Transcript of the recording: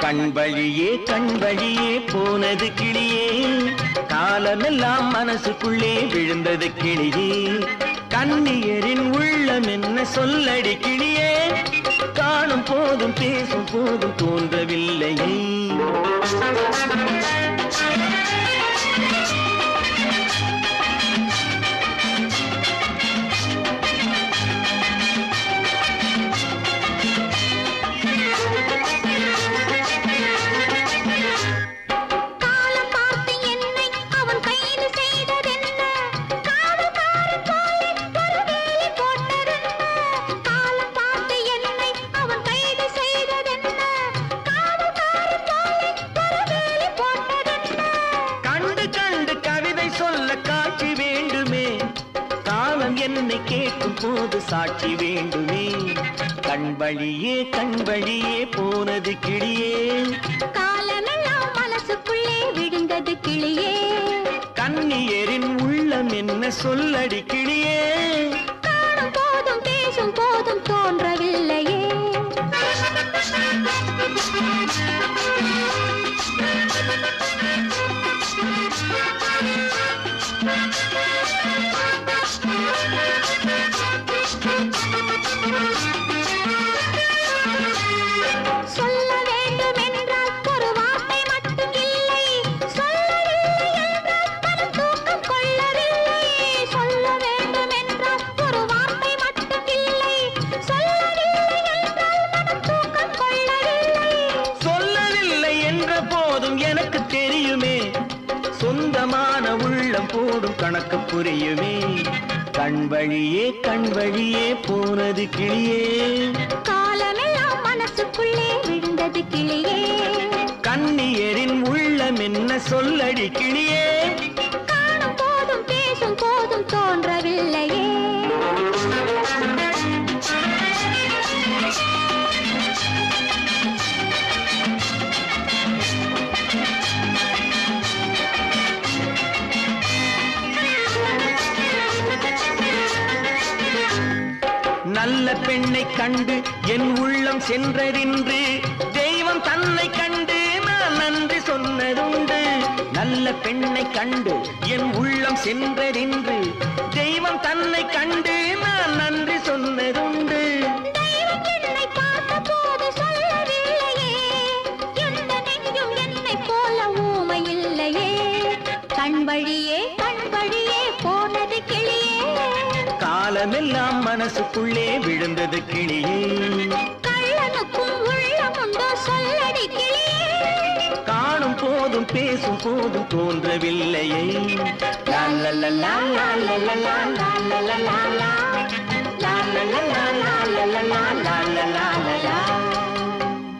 கண் வழியே கண் வழியே போனது கிளியே. காலமெல்லாம் மனசுக்குள்ளே விழுந்தது கிளியே. கண்ணியரின் உள்ளம் என்ன சொல்லடி கிளியே. காணும் போதும் பேசும் போதும் தோன்றவில்லையே. என்னை கேட்கும் போது சாட்சி வேண்டுமே. கண் வழியே கண் வழியே போனது கிளியே. காலமெல்லாம் மனசுக்குள்ளே விழுந்தது கிளியே. கண்ணியரின் உள்ளம் என்ன சொல்லடி கிளியே. காணும் போதும் பேசும் போதும் தோன்றவில்லையே. சொல்ல வேண்டும் தெரியுமே. சொந்தமான உள்ளம் போடும் கணக்கு புரியுமே. கண் வழியே கண் வழியே போனது கிளியே. காலமெல்லாம் மனசுக்குள்ளே விழுந்தது கிளியே. கண்ணியரின் உள்ளம் என்ன சொல்லடி கிளியே. நல்ல பெண்ணை கண்டு என் உள்ளம் சென்றறிந்து தெய்வம் தன்னை கண்டு நான் நன்றி சொன்னதுண்டு. நல்ல பெண்ணை கண்டு என் உள்ளம் சென்றறிந்து தெய்வம் தன்னை கண்டு நான் நன்றி சொன்னதுண்டு. கண் வழியே எல்லாம் மனசுக்குள்ளே விழுந்தது கிளியே காணும் போதும் பேசும் போதும் தோன்றவில்லையே லா